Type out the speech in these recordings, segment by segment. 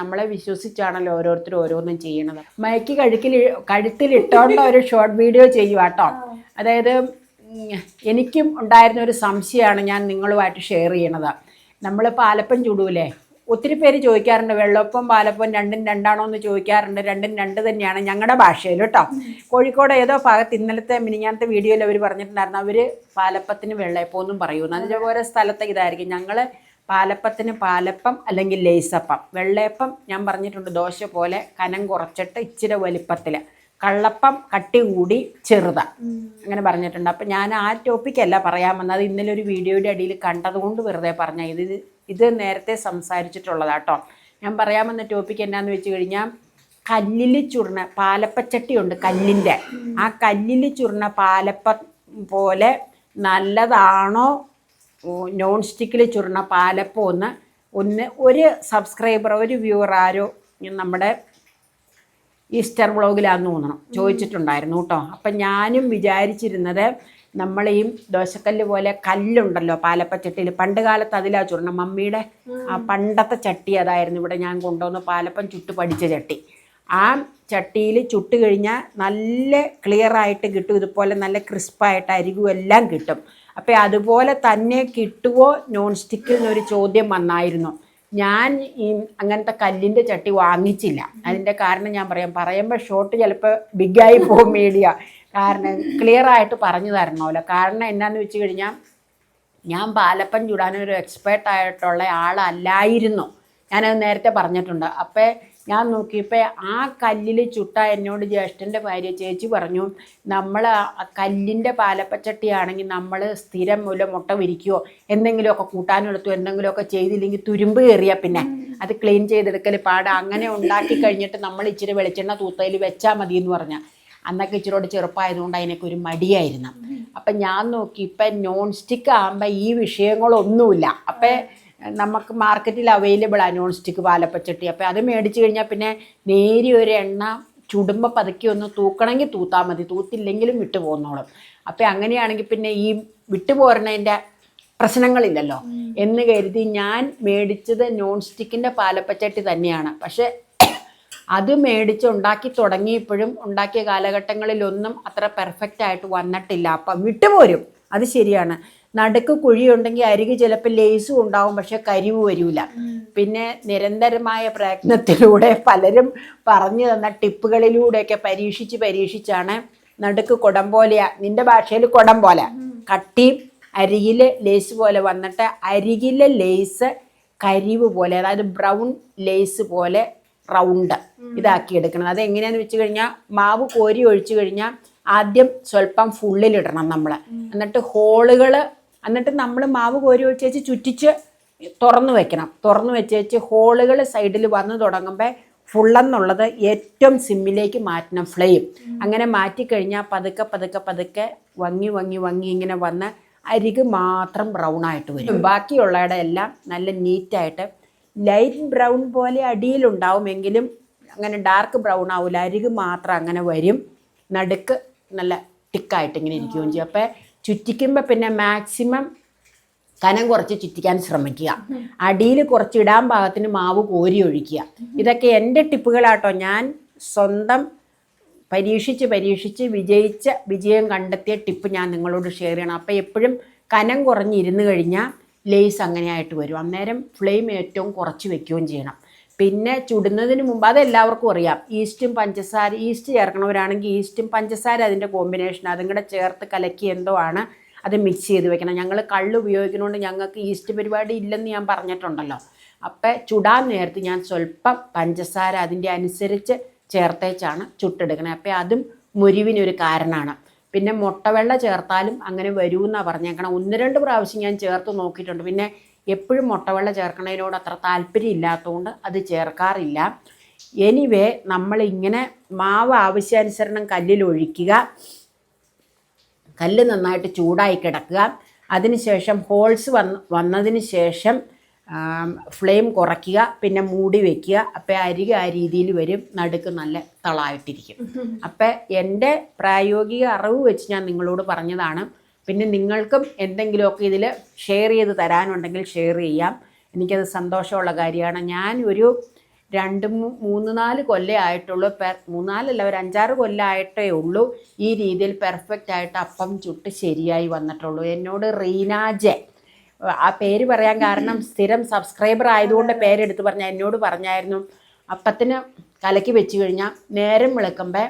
നമ്മളെ വിശ്വസിച്ചാണല്ലോ ഓരോരുത്തരും ഓരോന്നും ചെയ്യണത്. മയക്ക് കഴുക്കിൽ കഴുത്തിൽ ഇട്ടോണ്ട ഒരു ഷോർട്ട് വീഡിയോ ചെയ്യുക കേട്ടോ അതായത് എനിക്കും ഉണ്ടായിരുന്ന ഒരു സംശയമാണ് ഞാൻ നിങ്ങളുമായിട്ട് ഷെയർ ചെയ്യണത്. നമ്മൾ പാലപ്പം ചുടൂലേ? ഒത്തിരി പേര് ചോദിക്കാറുണ്ട് വെള്ളപ്പം പാലപ്പം രണ്ടും രണ്ടാണോ എന്ന് ചോദിക്കാറുണ്ട് രണ്ടും രണ്ട് തന്നെയാണ് ഞങ്ങളുടെ ഭാഷയിൽ കേട്ടോ കോഴിക്കോട് ഏതോ ഭാഗത്ത് ഇന്നലത്തെ മിനിഞ്ഞാനത്തെ വീഡിയോയിൽ അവർ പറഞ്ഞിട്ടുണ്ടായിരുന്നു അവർ പാലപ്പത്തിന് വെള്ളയപ്പം എന്നും പറയുന്നു അതിന്റെ ഓരോ സ്ഥലത്തെ ഇതായിരിക്കും. ഞങ്ങൾ പാലപ്പത്തിന് പാലപ്പം അല്ലെങ്കിൽ ലേസപ്പം. വെള്ളയപ്പം ഞാൻ പറഞ്ഞിട്ടുണ്ട് ദോശ പോലെ കനം കുറച്ചിട്ട് ഇച്ചിരി വലിപ്പത്തിൽ കള്ളപ്പം കട്ടി കൂടി ചെറുത. അങ്ങനെ പറഞ്ഞിട്ടുണ്ട്. അപ്പം ഞാൻ ആ ടോപ്പിക്കല്ല പറയാൻ വന്നത്. ഇന്നലെ ഒരു വീഡിയോയുടെ അടിയിൽ കണ്ടതുകൊണ്ട് വെറുതെ പറഞ്ഞ ഇത് ഇത് നേരത്തെ സംസാരിച്ചിട്ടുള്ളതാട്ടോ. ഞാൻ പറയാൻ വന്ന ടോപ്പിക്ക് എന്നാന്ന് വെച്ച് കഴിഞ്ഞാൽ കല്ലിൽ ചുരുണ പാലപ്പച്ചട്ടിയുണ്ട് കല്ലിന്റെ ആ കല്ലിൽ ചുരുണ പാലപ്പം പോലെ നല്ലതാണോ നോൺ സ്റ്റിക്കിൽ ചുരുണ പാലപ്പം ഒന്ന് ഒന്ന് ഒരു സബ്സ്ക്രൈബർ ഒരു വ്യൂവർ ആരോ നമ്മുടെ ഈസ്റ്റർ വ്ളോഗിലാന്ന് തോന്നണം. ചോദിച്ചിട്ടുണ്ടായിരുന്നു കേട്ടോ. അപ്പം ഞാനും വിചാരിച്ചിരുന്നത് നമ്മളെയും ദോശക്കല്ല് പോലെ കല്ലുണ്ടല്ലോ പാലപ്പച്ചട്ടിയിൽ പണ്ട് കാലത്ത് അതിലാ ചുരുണം. മമ്മിയുടെ ആ പണ്ടത്തെ ചട്ടി അതായിരുന്നു ഇവിടെ ഞാൻ കൊണ്ടുവന്ന് പാലപ്പം ചുട്ട് പഠിച്ച ചട്ടി. ആ ചട്ടിയിൽ ചുട്ട് കഴിഞ്ഞാൽ നല്ല ക്ലിയറായിട്ട് കിട്ടും. ഇതുപോലെ നല്ല ക്രിസ്പായിട്ട് അരികും എല്ലാം കിട്ടും. അപ്പോൾ അതുപോലെ തന്നെ കിട്ടുമോ നോൺ സ്റ്റിക്കിൽ നിന്നൊരു ചോദ്യം വന്നായിരുന്നു. ഞാൻ ഈ അങ്ങനത്തെ കല്ലിന്റെ ചട്ടി വാങ്ങിച്ചില്ല. അതിന്റെ കാരണം ഞാൻ പറയാം. പറയുമ്പോൾ ഷോർട്ട് ചിലപ്പോൾ ബിഗായി പോകും മീഡിയ കാരണം ക്ലിയർ ആയിട്ട് പറഞ്ഞു തരണമല്ലോ. കാരണം എന്നാന്ന് വെച്ച് കഴിഞ്ഞാൽ ഞാൻ പാലപ്പം ചുടാനൊരു എക്സ്പേർട്ട് ആയിട്ടുള്ള ആളല്ലായിരുന്നു. ഞാനത് നേരത്തെ പറഞ്ഞിട്ടുണ്ട്. അപ്പോൾ ഞാൻ നോക്കിയപ്പോൾ ആ കല്ലിൽ ചുട്ട എന്നോട് ജ്യേഷ്ഠന്റെ ഭാര്യ ചേച്ചി പറഞ്ഞു നമ്മൾ ആ കല്ലിന്റെ പാലപ്പച്ചട്ടിയാണെങ്കിൽ നമ്മൾ സ്ഥിരം മൂലം മുട്ട വിരിക്കുകയോ എന്തെങ്കിലുമൊക്കെ കൂട്ടാനെടുത്തോ? എന്തെങ്കിലുമൊക്കെ ചെയ്തില്ലെങ്കിൽ തുരുമ്പ് കയറിയാൽ പിന്നെ. അത് ക്ലീൻ ചെയ്തെടുക്കൽ പാടാ. അങ്ങനെ ഉണ്ടാക്കി കഴിഞ്ഞിട്ട് നമ്മൾ ഇച്ചിരി വെളിച്ചെണ്ണ തൂത്തയിൽ വെച്ചാൽ മതി എന്ന് പറഞ്ഞാൽ അന്നൊക്കെ ഇച്ചിരോട് ചെറുപ്പമായതുകൊണ്ട് അതിനൊക്കെ ഒരു മടിയായിരുന്നു. അപ്പം ഞാൻ നോക്കി ഇപ്പം നോൺ സ്റ്റിക്ക് ആകുമ്പോൾ ഈ വിഷയങ്ങളൊന്നുമില്ല. അപ്പം നമുക്ക് മാർക്കറ്റിൽ അവൈലബിൾ ആണ് നോൺ സ്റ്റിക്ക് പാലപ്പച്ചട്ടി. അപ്പം അത് മേടിച്ച് കഴിഞ്ഞാൽ പിന്നെ നേരിയ ഒരു എണ്ണ ചുടുമ്പോൾ പതുക്കി ഒന്ന് തൂക്കണമെങ്കിൽ തൂത്താൽ മതി. തൂത്തില്ലെങ്കിലും വിട്ടു പോകുന്നോളും അപ്പം അങ്ങനെയാണെങ്കിൽ പിന്നെ ഈ വിട്ടുപോരണതിന്റെ പ്രശ്നങ്ങളില്ലല്ലോ. എന്ന് കരുതി ഞാൻ മേടിച്ചത് നോൺ സ്റ്റിക്കിന്റെ പാലപ്പച്ചട്ടി തന്നെയാണ്. പക്ഷേ അത് മേടിച്ച് ഉണ്ടാക്കി തുടങ്ങിയപ്പോഴും ഉണ്ടാക്കിയ കാലഘട്ടങ്ങളിലൊന്നും അത്ര പെർഫെക്റ്റ് ആയിട്ട് വന്നിട്ടില്ല. അപ്പം വിട്ടുപോരും. അത് ശരിയാണ്. നടുക്ക് കുഴിയുണ്ടെങ്കിൽ അരികു ചിലപ്പോൾ ലേസും ഉണ്ടാവും പക്ഷെ കരിവ് വരില്ല പിന്നെ നിരന്തരമായ പ്രയത്നത്തിലൂടെ പലരും പറഞ്ഞു തന്ന ടിപ്പുകളിലൂടെയൊക്കെ പരീക്ഷിച്ച് പരീക്ഷിച്ചാണ് നടുക്ക് കുടം പോലെയാ. നിന്റെ ഭാഷയിൽ കുടം പോലെ. കട്ടി അരികിൽ ലേസ് പോലെ വന്നിട്ട് അരികിലെ ലേസ് കരിവ് പോലെ അതായത് ബ്രൗൺ ലേസ് പോലെ റൗണ്ട് ഇതാക്കി എടുക്കണം അത് എങ്ങനെയാന്ന് വെച്ച് കഴിഞ്ഞാൽ മാവ് കോരി ഒഴിച്ചു കഴിഞ്ഞാൽ ആദ്യം സ്വല്പം ഫുള്ളിലിടണം നമ്മൾ എന്നിട്ട് ഹോളുകൾ എന്നിട്ട് നമ്മൾ മാവ് കോരി ഒഴിച്ച് വെച്ച് ചുറ്റിച്ച് തുറന്നു വെക്കണം. തുറന്നു വെച്ച് വെച്ച് ഹോളുകൾ സൈഡിൽ വന്ന് തുടങ്ങുമ്പോൾ ഫുള്ളെന്നുള്ളത് ഏറ്റവും സിമ്മിലേക്ക് മാറ്റണം ഫ്ലെയിം. അങ്ങനെ മാറ്റിക്കഴിഞ്ഞാൽ പതുക്കെ പതുക്കെ പതുക്കെ വങ്ങി വങ്ങി വങ്ങി ഇങ്ങനെ വന്ന് അരിക് മാത്രം ബ്രൗൺ ആയിട്ട് വരും. ബാക്കിയുള്ളയുടെ എല്ലാം നല്ല നീറ്റായിട്ട് ലൈറ്റ് ബ്രൗൺ പോലെ അടിയിലുണ്ടാവുമെങ്കിലും അങ്ങനെ ഡാർക്ക് ബ്രൗൺ ആവില്ല അരിക് മാത്രം അങ്ങനെ വരും. നടുക്ക് നല്ല ടിക്കായിട്ട് ഇങ്ങനെ ഇരിക്കുകയും ചെയ്യും. അപ്പോൾ ചുറ്റിക്കുമ്പോൾ പിന്നെ മാക്സിമം കനം കുറച്ച് ചുറ്റിക്കാൻ ശ്രമിക്കുക. അടിയിൽ കുറച്ച് ഇടാൻ പാകത്തിന് മാവ് കോരി ഒഴിക്കുക. ഇതൊക്കെ എന്റെ ടിപ്പുകളാട്ടോ. ഞാൻ സ്വന്തം പരീക്ഷിച്ച് പരീക്ഷിച്ച് വിജയിച്ച വിജയം കണ്ടെത്തിയ ടിപ്പ് ഞാൻ നിങ്ങളോട് ഷെയർ ചെയ്യണം. അപ്പോൾ എപ്പോഴും കനം കുറഞ്ഞിരുന്ന് കഴിഞ്ഞാൽ ലേസ് അങ്ങനെയായിട്ട് വരും. അന്നേരം ഫ്ലെയിം ഏറ്റവും കുറച്ച് വെക്കുകയും ചെയ്യണം. പിന്നെ ചുടുന്നതിന് മുമ്പ് അത് എല്ലാവർക്കും അറിയാം. ഈസ്റ്റും പഞ്ചസാര ഈസ്റ്റ് ചേർക്കണവരാണെങ്കിൽ ഈസ്റ്റും പഞ്ചസാര അതിന്റെ കോമ്പിനേഷൻ അതും കൂടെ ചേർത്ത് കലക്കി എന്തോ ആണ് അത് മിക്സ് ചെയ്ത് വെക്കണം. ഞങ്ങൾ കള്ള് ഉപയോഗിക്കുന്നതുകൊണ്ട് ഞങ്ങൾക്ക് ഈസ്റ്റ് പരിപാടി ഇല്ലെന്ന് ഞാൻ പറഞ്ഞിട്ടുണ്ടല്ലോ. അപ്പം ചുടാൻ നേരത്ത് ഞാൻ സ്വല്പം പഞ്ചസാര അതിന്റെ അനുസരിച്ച് ചേർത്തേച്ചാണ് ചുട്ടെടുക്കണത് അപ്പം അതും മുരിവിനൊരു കാരണമാണ് പിന്നെ മുട്ടവെള്ള ചേർത്താലും അങ്ങനെ വരുമെന്നാണ് പറഞ്ഞേക്കണം. ഒന്ന് രണ്ട് പ്രാവശ്യം ഞാൻ ചേർത്ത് നോക്കിയിട്ടുണ്ട്. പിന്നെ എപ്പോഴും മുട്ടവെള്ള ചേർക്കുന്നതിനോട് അത്ര താല്പര്യം ഇല്ലാത്തതുകൊണ്ട് അത് ചേർക്കാറില്ല. എനിവേ നമ്മളിങ്ങനെ മാവ് ആവശ്യാനുസരണം കല്ലിൽ ഒഴിക്കുക. കല്ല് നന്നായിട്ട് ചൂടായി കിടക്കുക. അതിനുശേഷം ഹോൾസ് വന്ന് വന്നതിന് ശേഷം ഫ്ലെയിം കുറയ്ക്കുക. പിന്നെ മൂടി വെക്കുക. അപ്പോൾ അരിക ആ രീതിയിൽ വരും. നടുക്ക് നല്ല തളായിട്ടിരിക്കും. അപ്പം എന്റെ പ്രായോഗിക അറിവ് വെച്ച് ഞാൻ നിങ്ങളോട് പറഞ്ഞതാണ്. പിന്നെ നിങ്ങൾക്കും എന്തെങ്കിലുമൊക്കെ ഇതിൽ ഷെയർ ചെയ്ത് തരാനുണ്ടെങ്കിൽ ഷെയർ ചെയ്യാം. എനിക്കത് സന്തോഷമുള്ള കാര്യമാണ്. ഞാൻ ഒരു രണ്ട് മൂന്ന് നാല് കൊല്ലേ ആയിട്ടുള്ളൂ. പെർ മൂന്നാലല്ല ഒരു അഞ്ചാറ് കൊല്ലമായിട്ടേ ഉള്ളൂ. ഈ രീതിയിൽ പെർഫെക്റ്റ് ആയിട്ട് അപ്പം ചുട്ട് ശരിയായി വന്നിട്ടുള്ളൂ. എന്നോട് റീനാജെ ആ പേര് പറയാൻ കാരണം സ്ഥിരം സബ്സ്ക്രൈബർ ആയതുകൊണ്ട് പേരെടുത്ത് പറഞ്ഞ എന്നോട് പറഞ്ഞായിരുന്നു. അപ്പത്തിന് കലക്കി വെച്ച് കഴിഞ്ഞാൽ നേരം വിളക്കുമ്പോൾ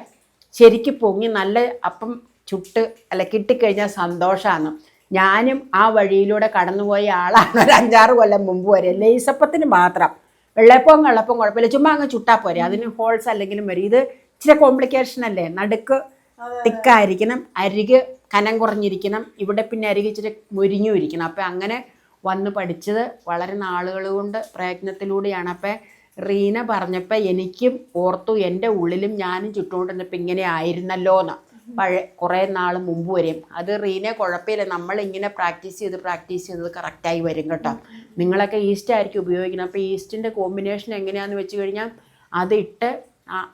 ശരിക്ക് പൊങ്ങി നല്ല അപ്പം ചുട്ട് അല്ല കിട്ടിക്കഴിഞ്ഞാൽ സന്തോഷമാണ് ഞാനും ആ വഴിയിലൂടെ കടന്നുപോയ ആളാണ്. ഒരു അഞ്ചാറ് കൊല്ലം മുമ്പ് വരെ. ലേസപ്പത്തിന് മാത്രം. വെള്ളപ്പവും വെള്ളപ്പവും കുഴപ്പമില്ല. ചുമ്മാ അങ്ങ് ചുട്ടാ പോരെ. അതിന് ഹോൾസ് അല്ലെങ്കിലും വരും. ഇത് ഇച്ചിരി കോംപ്ലിക്കേഷൻ അല്ലേ? നടുക്ക് തിക്കായിരിക്കണം. അരിക് കനം കുറഞ്ഞിരിക്കണം. ഇവിടെ പിന്നെ അരികെ ഇച്ചിരി മുരിഞ്ഞു ഇരിക്കണം. അപ്പം അങ്ങനെ വന്ന് പഠിച്ചത് വളരെ നാളുകൾ കൊണ്ട് പ്രയത്നത്തിലൂടെയാണ്. അപ്പം റീന പറഞ്ഞപ്പോൾ എനിക്കും ഓർത്തു എന്റെ ഉള്ളിലും ഞാനും ചുട്ടുകൊണ്ടിരുന്നപ്പോൾ ഇങ്ങനെ ആയിരുന്നല്ലോ എന്ന് പഴയ കുറേ നാൾ മുമ്പ് വരെയും. അത് റീനെ കുഴപ്പമില്ല. നമ്മൾ ഇങ്ങനെ പ്രാക്ടീസ് ചെയ്ത് പ്രാക്ടീസ് ചെയ്തത് കറക്റ്റായി വരും കേട്ടോ. നിങ്ങളൊക്കെ ഈസ്റ്റ് ആയിരിക്കും ഉപയോഗിക്കുന്നത്. അപ്പോൾ ഈസ്റ്റിന്റെ കോമ്പിനേഷൻ എങ്ങനെയാണെന്ന് വെച്ച് കഴിഞ്ഞാൽ അതിട്ട്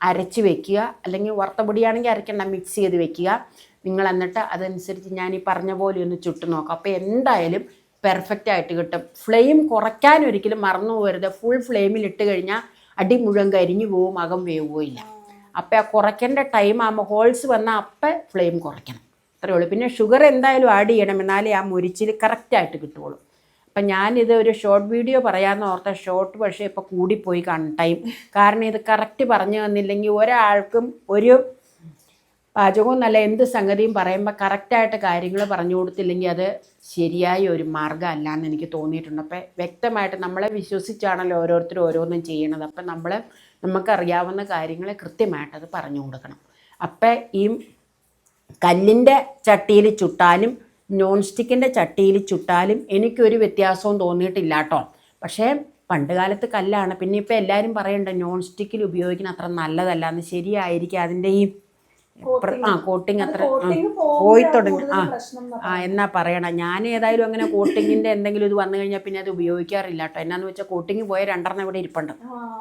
അരച്ച് വെക്കുക. അല്ലെങ്കിൽ വറുത്ത പൊടിയാണെങ്കിൽ അരയ്ക്കണ്ട മിക്സ് ചെയ്ത് വെക്കുക. നിങ്ങൾ എന്നിട്ട് അതനുസരിച്ച് ഞാൻ ഈ പറഞ്ഞ പോലെ ഒന്ന് ചുട്ട് നോക്കാം. അപ്പോൾ എന്തായാലും പെർഫെക്റ്റ് ആയിട്ട് കിട്ടും. ഫ്ലെയിം കുറയ്ക്കാൻ ഒരിക്കലും മറന്നു പോകരുത്. ഫുൾ ഫ്ലെയിമിൽ ഇട്ട് കഴിഞ്ഞാൽ അടി മുഴുവൻ കരിഞ്ഞു പോവും അകം വേവുകയില്ല അപ്പം ആ കുറയ്ക്കേണ്ട ടൈം ആകുമ്പോൾ ഹോൾസ് വന്നാൽ അപ്പം ഫ്ലെയിം കുറയ്ക്കണം. അത്രയേ ഉള്ളൂ. പിന്നെ ഷുഗർ എന്തായാലും ആഡ് ചെയ്യണം. എന്നാലേ ആ മുരിച്ചിൽ കറക്റ്റായിട്ട് കിട്ടുള്ളൂ അപ്പം ഞാനിത് ഒരു ഷോർട്ട് വീഡിയോ പറയാമെന്ന് ഓർത്ത ഷോർട്ട് പക്ഷേ ഇപ്പോൾ കൂടിപ്പോയി കാണും ടൈം കാരണം ഇത് കറക്റ്റ് പറഞ്ഞു തന്നില്ലെങ്കിൽ ഒരാൾക്കും ഒരു പാചകവും നല്ല എന്ത് സംഗതിയും പറയുമ്പോൾ കറക്റ്റായിട്ട് കാര്യങ്ങൾ പറഞ്ഞു കൊടുത്തില്ലെങ്കിൽ അത് ശരിയായ ഒരു മാർഗമല്ല എന്ന് എനിക്ക് തോന്നിയിട്ടുണ്ട്. അപ്പം വ്യക്തമായിട്ട് നമ്മളെ വിശ്വസിച്ചാണല്ലോ ഓരോരുത്തരും ഓരോന്നും ചെയ്യണത്. അപ്പം നമ്മൾ നമുക്കറിയാവുന്ന കൃത്യമായിട്ട് അത് പറഞ്ഞു കൊടുക്കണം. അപ്പം ഈ കല്ലിന്റെ ചട്ടിയിൽ ചുട്ടാലും നോൺ സ്റ്റിക്കിന്റെ ചട്ടിയിൽ ചുട്ടാലും എനിക്കൊരു വ്യത്യാസവും തോന്നിയിട്ടില്ല കേട്ടോ പക്ഷേ പണ്ട് കാലത്ത് കല്ലാണ്. പിന്നെ ഇപ്പോൾ എല്ലാവരും പറയണ്ട നോൺ സ്റ്റിക്കിൽ ഉപയോഗിക്കുന്ന അത്ര നല്ലതല്ല. എന്ന് ശരിയായിരിക്കും. അതിന്റെ ഈ ആ കോട്ടിങ് അത്ര പോയി തുടങ്ങി. ആ ആ എന്നാ പറയണം. ഞാൻ ഏതായാലും അങ്ങനെ കോട്ടിങ്ങിന്റെ എന്തെങ്കിലും ഇത് വന്നു കഴിഞ്ഞാൽ പിന്നെ അത് ഉപയോഗിക്കാറില്ല കേട്ടോ എന്നാന്ന് വെച്ചാൽ കോട്ടിങ് പോയ രണ്ടെണ്ണം ഇവിടെ ഇരിപ്പുണ്ട്.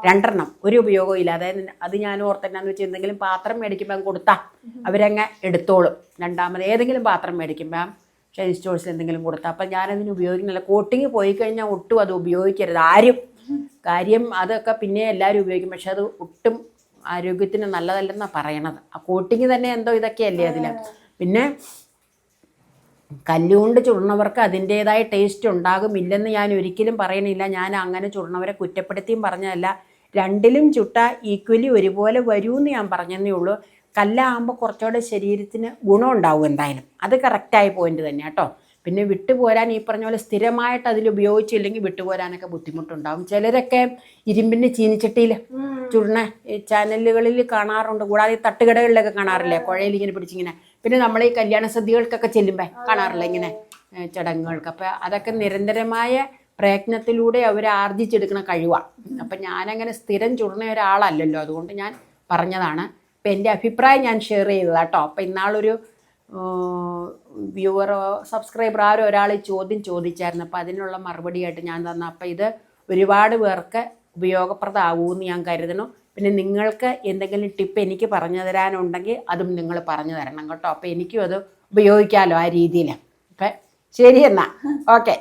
രണ്ടെണ്ണം. ഒരു ഉപയോഗവും ഇല്ല. അതായത് അത് ഞാൻ ഓർത്ത് എന്നാന്ന് വെച്ചാൽ എന്തെങ്കിലും പാത്രം മേടിക്കുമ്പോൾ കൊടുത്താൽ അവരങ്ങ് എടുത്തോളും. രണ്ടാമത് ഏതെങ്കിലും പാത്രം മേടിക്കുമ്പോൾ ഷൈൻ സ്റ്റോഴ്സിൽ എന്തെങ്കിലും കൊടുത്താൽ അപ്പം ഞാനതിന് ഉപയോഗിക്കുന്നില്ല. കോട്ടിങ് പോയി കഴിഞ്ഞാൽ ഒട്ടും അത് ഉപയോഗിക്കരുത്. ആരും. കാര്യം അതൊക്കെ പിന്നെ എല്ലാവരും ഉപയോഗിക്കും. പക്ഷെ അത് ഒട്ടും ആരോഗ്യത്തിന് നല്ലതല്ലെന്നാണ് പറയണത്. ആ കോട്ടിങ് തന്നെ എന്തോ ഇതൊക്കെയല്ലേ അതിൽ പിന്നെ കല്ലുകൊണ്ട് ചുടുന്നവർക്ക് അതിന്റേതായ ടേസ്റ്റ് ഉണ്ടാകും ഇല്ലെന്ന് ഞാൻ ഒരിക്കലും പറയണില്ല. ഞാൻ അങ്ങനെ ചുടുന്നവരെ കുറ്റപ്പെടുത്തിയും പറഞ്ഞതല്ല. രണ്ടിലും ചുട്ട ഈക്വലി ഒരുപോലെ വരുമെന്ന് ഞാൻ പറഞ്ഞതേ ഉള്ളൂ. കല്ലാകുമ്പോൾ കുറച്ചുകൂടെ ശരീരത്തിന് ഗുണം ഉണ്ടാവും എന്തായാലും. അത് കറക്റ്റായ പോയിന്റ് തന്നെ കേട്ടോ പിന്നെ വിട്ടുപോരാൻ ഈ പറഞ്ഞ പോലെ സ്ഥിരമായിട്ട് അതിൽ ഉപയോഗിച്ചില്ലെങ്കിൽ വിട്ടുപോരാനൊക്കെ ബുദ്ധിമുട്ടുണ്ടാവും. ചിലരൊക്കെ ഇരുമ്പിന്റെ ചീനിച്ചട്ടിയിൽ ചുരുണ ചാനലുകളിൽ കാണാറുണ്ട്. കൂടാതെ തട്ടുകടകളിലൊക്കെ കാണാറില്ലേ? കുഴയിൽ ഇങ്ങനെ പിടിച്ചിങ്ങനെ. പിന്നെ നമ്മൾ ഈ കല്യാണ സദ്യകൾക്കൊക്കെ ചെല്ലുമ്പോൾ കാണാറില്ല ഇങ്ങനെ ചടങ്ങുകൾക്ക്? അപ്പോൾ അതൊക്കെ നിരന്തരമായ പ്രയത്നത്തിലൂടെ അവർ ആർജിച്ചെടുക്കുന്ന കഴിവാണ് അപ്പം ഞാനങ്ങനെ സ്ഥിരം ചുടുന്ന ഒരാളല്ലല്ലോ. അതുകൊണ്ട് ഞാൻ പറഞ്ഞതാണ്. അപ്പം എന്റെ അഭിപ്രായം ഞാൻ ഷെയർ ചെയ്തതാട്ടോ അപ്പം ഇന്നാളൊരു വ്യൂവറോ സബ്സ്ക്രൈബർ ആരോ ഒരാൾ ചോദ്യം ചോദിച്ചായിരുന്നു. അപ്പോൾ അതിനുള്ള മറുപടിയായിട്ട് ഞാൻ തന്ന. അപ്പോൾ ഇത് ഒരുപാട് പേർക്ക് ഉപയോഗപ്രദമാകുമെന്ന് ഞാൻ കരുതണം പിന്നെ നിങ്ങൾക്ക് എന്തെങ്കിലും ടിപ്പ് എനിക്ക് പറഞ്ഞു തരാനുണ്ടെങ്കിൽ അതും നിങ്ങൾ പറഞ്ഞു തരണം കേട്ടോ. അപ്പോൾ എനിക്കും അത് ഉപയോഗിക്കാമല്ലോ ആ രീതിയിൽ അപ്പം ശരി എന്നാൽ ഓക്കെ.